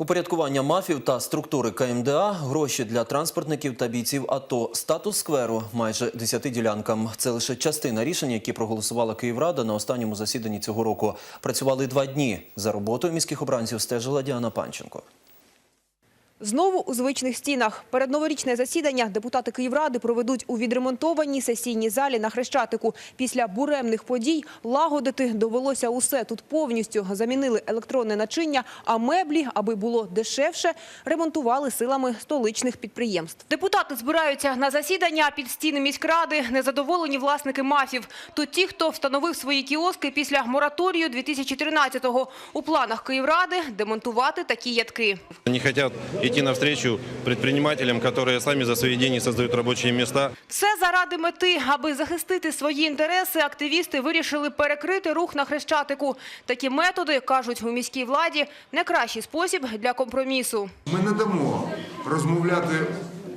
Упорядкування мафів та структури КМДА, гроші для транспортників та бійців АТО, статус скверу майже 10 ділянкам. Це лише частина рішень, які проголосувала Київрада на останньому засіданні цього року. Працювали два дні. За роботою міських обранців стежила Діана Панченко. Знову у звичних стінах. Передноворічне засідання депутати Київради проведуть у відремонтованій сесійній залі на Хрещатику. Після буремних подій лагодити довелося усе. Тут повністю замінили електронне начиння, а меблі, аби було дешевше, ремонтували силами столичних підприємств. Депутати збираються на засідання під стіни міськради. Незадоволені власники мафів. Тут ті, хто встановив свої кіоски після мораторію 2013-го. У планах Київради демонтувати такі ядки. Они хотят идти навстречу предпринимателям, которые сами за свои деньги создают рабочие места. Все заради мети, аби захистити свої інтереси, активісти вирішили перекрити рух на Хрещатику. Такі методи, кажуть у міській владі, не кращий спосіб для компромісу. Ми не дамо розмовляти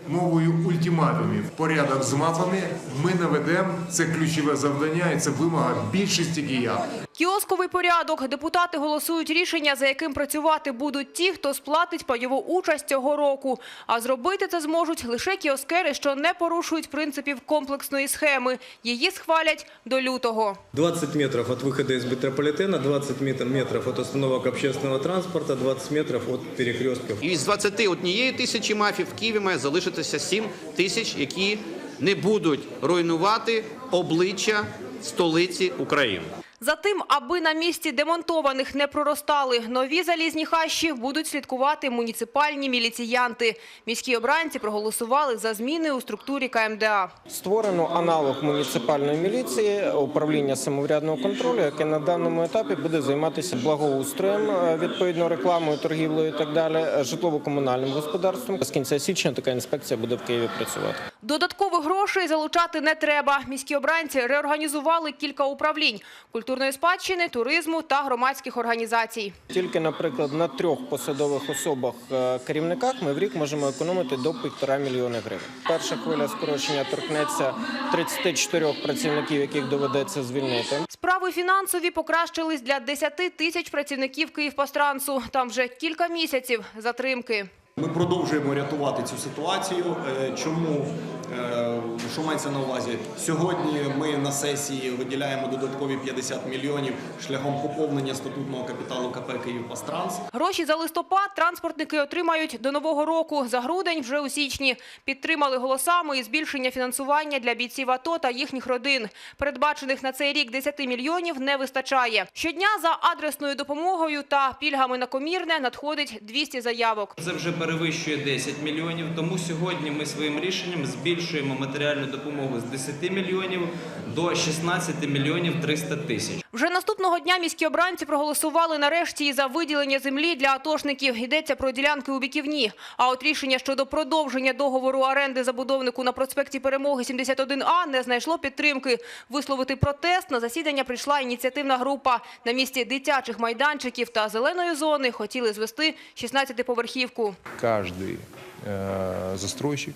мовою ультиматумів. Порядок з мафами ми наведемо. Це ключове завдання і це вимога більшості киян. Кіосковий порядок. Депутати голосують рішення, за яким працювати будуть ті, хто сплатить пайову участь цього року. А зробити це зможуть лише кіоскери, що не порушують принципів комплексної схеми. Її схвалять до лютого. 20 метров от выхода из метрополитена, 20 мет- метров от остановок общественного транспорта, 20 метров от перекрестков. І з 21 тисячі мафів в Києві має залишитися 7 тисяч, які не будуть руйнувати обличчя столиці України. Затим, аби на місці демонтованих не проростали нові залізні хащі, будуть слідкувати муніципальні міліціянти. Міські обранці проголосували за зміни у структурі КМДА. Створено аналог муніципальної міліції, управління самоврядного контролю, яке на даному етапі буде займатися благоустроєм, е, відповідно рекламою, торгівлею і так далі, е, житлово-комунальним господарством. З кінця січня така інспекція буде в Києві працювати. Додаткових грошей залучати не треба. Міські обранці реорганізували кілька управлінь – культурної спадщини, туризму та громадських організацій. Тільки, наприклад, на трьох посадових особах е, керівниках ми в рік можемо економити до півтора мільйони гривень. Перша хвиля скорочення торкнеться 34 працівників, яких доведеться звільнити. Справи фінансові покращились для 10 тисяч працівників Київпастрансу. Там вже кілька місяців затримки. Ми продовжуємо рятувати цю ситуацію. Е, Чому Е, що мається на увазі? Сьогодні ми на сесії виділяємо додаткові 50 мільйонів шляхом поповнення статутного капіталу КП «Київпастранс». Гроші за листопад транспортники отримають до нового року. За грудень вже у січні. Підтримали голосами і збільшення фінансування для бійців АТО та їхніх родин. Передбачених на цей рік 10 мільйонів не вистачає. Щодня за адресною допомогою та пільгами на комірне надходить 200 заявок. Це вже перевищує 10 мільйонів. Тому сьогодні ми своїм рішенням збільшуємо матеріальну допомогу з 10 мільйонів до 16 мільйонів 300 тисяч. Вже наступного дня міські обранці проголосували нарешті і за виділення землі для атошників. Йдеться про ділянки у Біківні. А от рішення щодо продовження договору оренди забудовнику на проспекті Перемоги 71А не знайшло підтримки. Висловити протест на засідання прийшла ініціативна група. На місці дитячих майданчиків та зеленої зони хотіли звести 16-поверхівку. Каждый э, застройщик,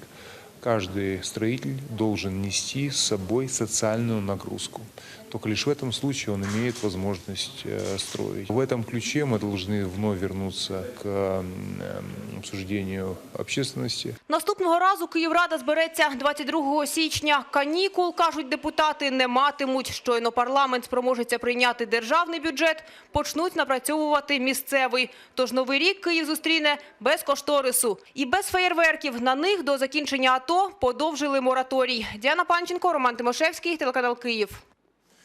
каждый строитель должен нести с собой социальную нагрузку. Только лишь в этом случае он имеет возможность э, строить. В этом ключе мы должны вновь вернуться к м, э, обсуждению общественности. Наступного разу Київрада збереться 22 січня. Канікул, кажуть депутати, не матимуть. Щойно парламент спроможеться прийняти державний бюджет, почнуть напрацьовувати місцевий. Тож новий рік Київ зустріне без кошторису. І без феєрверків на них до закінчення АТО подовжили мораторій. Діана Панченко, Роман Тимошевський, телеканал Київ.